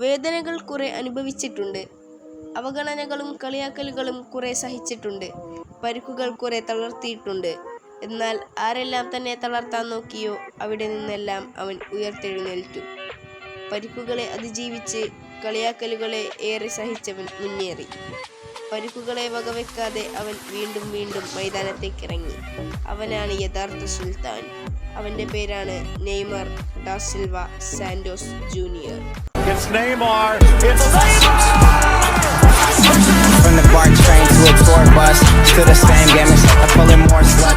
വേദനകൾ കുറെ അനുഭവിച്ചിട്ടുണ്ട്. അവഗണനകളും കളിയാക്കലുകളും കുറെ സഹിച്ചിട്ടുണ്ട്. പരിക്കുകൾ കുറെ തളർത്തിയിട്ടുണ്ട്. എന്നാൽ ആരെല്ലാം തന്നെ തളർത്താൻ നോക്കിയോ അവിടെ നിന്നെല്ലാം അവൻ ഉയർത്തെഴുന്നേൽറ്റു പരിക്കുകളെ അതിജീവിച്ച് കളിയാക്കലുകളെ ഏറെ സഹിച്ചവൻ മുന്നേറി. പരിക്കുകളെ വകവെക്കാതെ അവൻ വീണ്ടും വീണ്ടും മൈതാനത്തേക്ക് ഇറങ്ങി അവനാണ് യഥാർത്ഥ സുൽത്താൻ. അവന്റെ പേരാണ് Neymar da Silva Santos Junior. It's Neymar. It's Neymar! From the BART train to a tour bus, still the same game, it's like I'm pulling more sluts.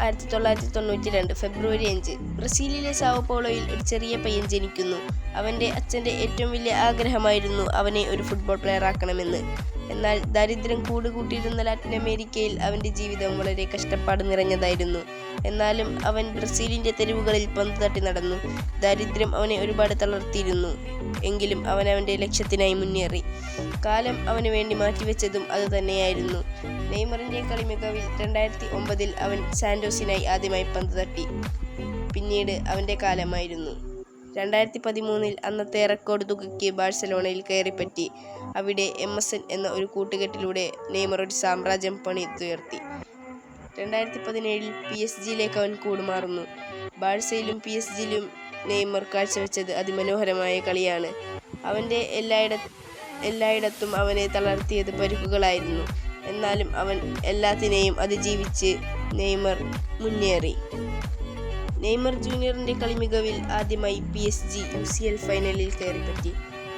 ആയിരത്തി തൊള്ളായിരത്തി തൊണ്ണൂറ്റി രണ്ട് ഫെബ്രുവരി അഞ്ച്. ബ്രസീലിലെ സാവോപോളോയിൽ ഒരു ചെറിയ പയ്യൻ ജനിക്കുന്നു. അവന്റെ അച്ഛന്റെ ഏറ്റവും വലിയ ആഗ്രഹമായിരുന്നു അവനെ ഒരു ഫുട്ബോൾ പ്ലെയർ ആക്കണമെന്ന്. എന്നാൽ ദാരിദ്ര്യം കൂടുകൂട്ടിയിരുന്ന ലാറ്റിൻ അമേരിക്കയിൽ അവന്റെ ജീവിതം വളരെ കഷ്ടപ്പാട് നിറഞ്ഞതായിരുന്നു. എന്നാലും അവൻ ബ്രസീലിന്റെ തെരുവുകളിൽ പന്ത് തട്ടി നടന്നു. ദാരിദ്ര്യം അവനെ ഒരുപാട് തളർത്തിയിരുന്നു. എങ്കിലും അവൻ അവന്റെ ലക്ഷ്യത്തിനായി മുന്നേറി. കാലം അവന് വേണ്ടി മാറ്റിവെച്ചതും അതുതന്നെയായിരുന്നു. നെയ്മറിന്റെ കളി മികവിൽ രണ്ടായിരത്തി ഒമ്പതിൽ അവൻ സാന്റോസിനായി ആദ്യമായി പന്ത് തട്ടി. പിന്നീട് അവന്റെ കാലമായിരുന്നു. രണ്ടായിരത്തി പതിമൂന്നിൽ അന്നത്തെ റെക്കോർഡ് തുകയ്ക്ക് ബാഴ്സലോണയിൽ കയറിപ്പറ്റി. അവിടെ എം എസ് എൻ എന്ന ഒരു കൂട്ടുകെട്ടിലൂടെ നെയ്മർ ഒരു സാമ്രാജ്യം പണിതുയർത്തി. രണ്ടായിരത്തി പതിനേഴിൽ പി എസ് ജിയിലേക്ക് അവൻ കൂടുമാറുന്നു. ബാഴ്സയിലും പി എസ് ജിയിലും നെയ്മർ കാഴ്ചവെച്ചത് അതിമനോഹരമായ കളിയാണ്. അവന്റെ എല്ലായിട എല്ലായിടത്തും അവനെ തളർത്തിയത് പരിക്കുകളായിരുന്നു. എന്നാലും അവൻ എല്ലാത്തിനെയും അതിജീവിച്ച് നെയ്മർ മുന്നേറി. നെയ്മർ ജൂനിയറിന്റെ കളി മികവിൽ ആദ്യമായി P S G U C L ഫൈനലിൽ കയറിപ്പറ്റി.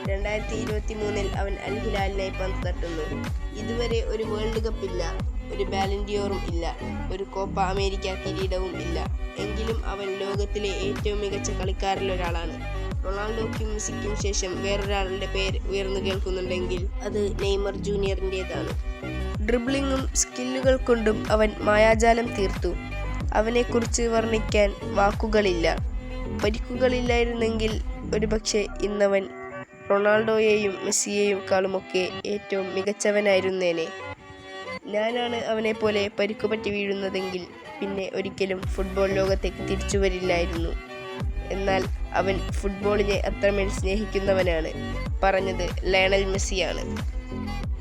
രണ്ടായിരത്തി ഇരുപത്തി മൂന്നിൽ അവൻ അൽ ഹിലാലിനായി പന്ത് തട്ടുന്നു. ഇതുവരെ ഒരു വേൾഡ് കപ്പ് ഇല്ല ഒരു ബാലൻഡിയോറും ഇല്ല ഒരു കോപ്പ അമേരിക്ക കിരീടവും ഇല്ല. എങ്കിലും അവൻ ലോകത്തിലെ ഏറ്റവും മികച്ച കളിക്കാരിലൊരാളാണ് റൊണാൾഡോയ്ക്കും മെസ്സിക്കും ശേഷം വേറൊരാളുടെ പേര് ഉയർന്നു കേൾക്കുന്നുണ്ടെങ്കിൽ അത് നെയ്മർ ജൂനിയറിന്റെതാണ് ഡ്രിബ്ലിങ്ങും സ്കില്ലുകൾ കൊണ്ടും അവൻ മായാജാലം തീർത്തു. അവനെക്കുറിച്ച് വർണിക്കാൻ വാക്കുകളില്ല. പരിക്കുകളില്ലായിരുന്നെങ്കിൽ ഒരുപക്ഷെ ഇന്നവൻ റൊണാൾഡോയെയും മെസ്സിയെയും കാളുമൊക്കെ ഏറ്റവും മികച്ചവനായിരുന്നേനെ. ഞാനാണ് അവനെ പോലെ പരിക്കുപറ്റി വീഴുന്നതെങ്കിൽ പിന്നെ ഒരിക്കലും ഫുട്ബോൾ ലോകത്തേക്ക് തിരിച്ചു വരില്ലായിരുന്നു. എന്നാൽ അവൻ ഫുട്ബോളിനെ അത്രമേൽ സ്നേഹിക്കുന്നവനാണ്. പറഞ്ഞത് ലയണൽ മെസ്സിയാണ്.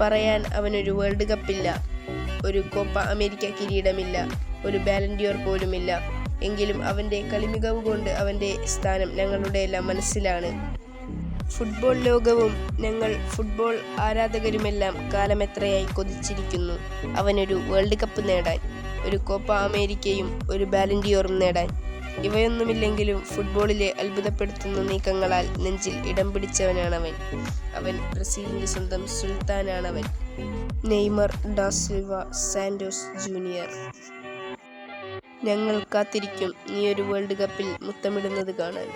പറയാൻ അവനൊരു വേൾഡ് കപ്പില്ല ഒരു കോപ്പ അമേരിക്ക കിരീടമില്ല. ഒരു ബാലൻഡിയോർ പോലുമില്ല. എങ്കിലും അവന്റെ കളിമികവ് കൊണ്ട് അവന്റെ സ്ഥാനം ഞങ്ങളുടെ എല്ലാം മനസ്സിലാണ്. ഫുട്ബോൾ ലോകവും ഞങ്ങൾ ഫുട്ബോൾ ആരാധകരുമെല്ലാം കാലമെത്രയായി കൊതിച്ചിരിക്കുന്നു. അവനൊരു വേൾഡ് കപ്പ് നേടാൻ ഒരു കോപ്പ അമേരിക്കയും ഒരു ബാലൻഡിയോറും നേടാൻ. ഇവയൊന്നുമില്ലെങ്കിലും ഫുട്ബോളിലെ അത്ഭുതപ്പെടുത്തുന്ന നീക്കങ്ങളാൽ നെഞ്ചിൽ ഇടം പിടിച്ചവനാണവൻ. അവൻ ബ്രസീലിന്റെ സ്വന്തം സുൽത്താനാണവൻ. Neymar da Silva Santos Junior. ഞങ്ങൾ കാത്തിരിക്കും. നീ ഒരു വേൾഡ് കപ്പിൽ മുത്തമിടുന്നത് കാണാൻ.